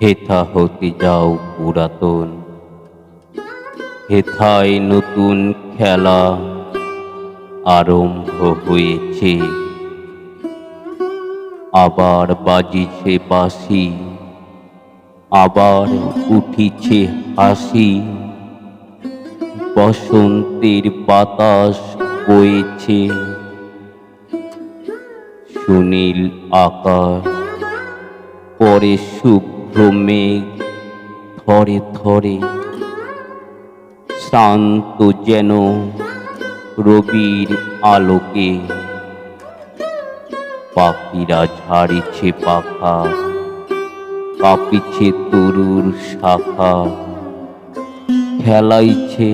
হেথা হতে যাও পুরাতন। হেথায় নতুন খেলা আরম্ভ হয়েছে। আবার বাজিছে বাঁশি, আবার উঠিছে হাসি। বসন্তের বাতাস বইছে। সুনীল আকাশ, পরে শুভ্র মেঘ থরে থরে শান্ত যেন রবির আলোকে পাখিরা ঝাড়িছে পাখা, কাঁপিছে তরুর শাখা, খেলাইছে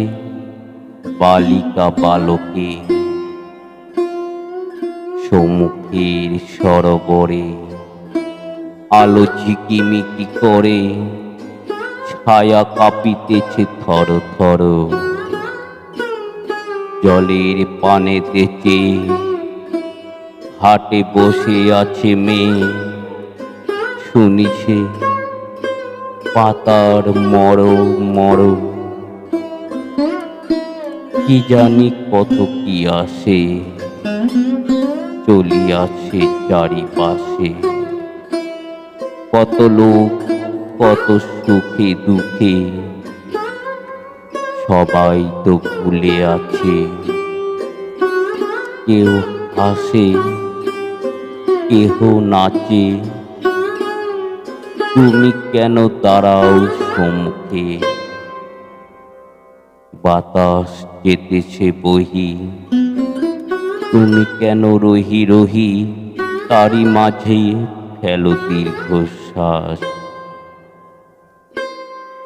বালিকা বালকে। সম্মুখের সরোবরে আলো ঝিকিমিকি করে, ছায়া কাঁপিতেছে থর থর। জলের পানেতে চেয়ে, হাটে বসে আছে মেয়ে। শুনিছে পাতার মর মর। কি জানি কত কি আসে, চলিয়াছে চারিপাশে। কত লোক, কত সুখে দুঃখে। সবাই তো ভুলে আছে। কেউ হাসে কেহ নাচে। তুমি কেন দাঁড়াও সম্মুখে? বাতাস যেতেছে বহি। তুমি কেন রহি রহি? তারই মাঝে ফেলো দীর্ঘশ্বাস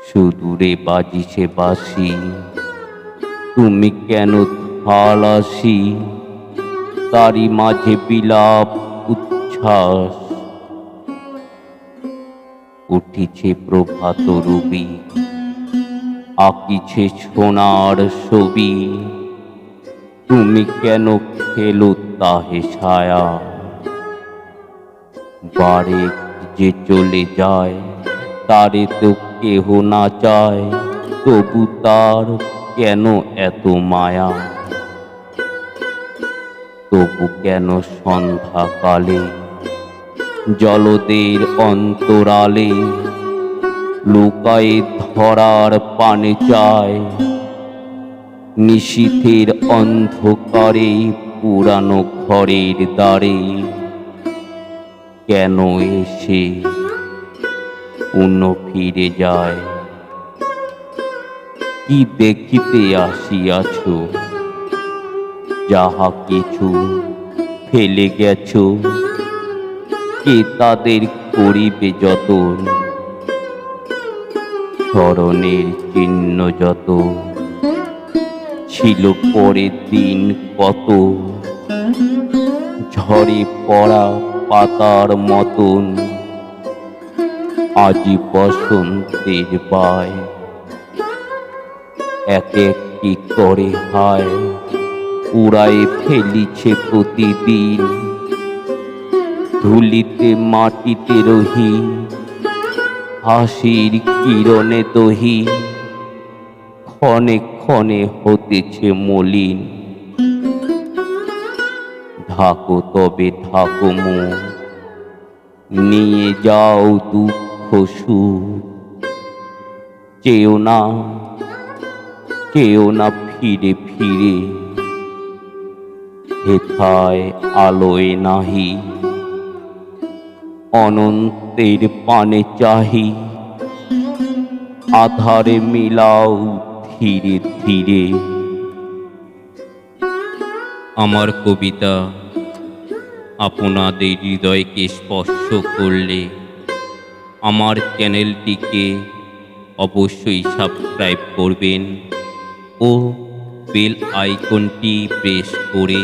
সুদূরে বাজিছে বাসি তুমি কেন থালাসি তারই মাঝে বিলাপ উচ্ছ্বাস। উঠিছে প্রভাত রুবি আঁকিছে সোনার ছবি। তুমি কেন ফেলো তাহে ছায়া? বারে যে চলে যায়, তারে তো কেহ না চায়। তবু তার কেন এত মায়া? তবু কেন সন্ধ্যাকালে? জলদের অন্তরালে লুকায়ে ধরার পানে চায়। নিশীথের অন্ধকারে পুরানো ঘরের দ্বারে কেন এসে পুণ্য ফিরে যায়? কি দেখিতে আসিয়াছ? যাহা কিছু ফেলে গেছ, কে তাদের করিবে যতন? স্মরণের চিহ্ন যত ছিল পরের দিন কত? ঝরে পড়া পাতার মতন। আজি বসন্তের পায় এক একটি করে হায়, উড়ায় ফেলিছে প্রতিদিন। ধুলিতে মাটিতে রহি, হাসির কিরণে দহি, ক্ষণে ক্ষণে হতেছে মলিন। ঢাকো তবে ঢাকো মন নিয়ে যাও দুঃখ সুখ। চেও না চেও না ফিরে ফিরে। হেথায় আলোয় নাহি। অনন্তের পানে চাহি। আধারে মিলাও ধীরে ধীরে। আমার কবিতা আপনাদের হৃদয়কে স্পর্শ করলে আমার চ্যানেলটিকে অবশ্যই সাবস্ক্রাইব করবেন ও বেল আইকনটি প্রেস করে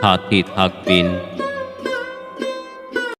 সাথে থাকবেন।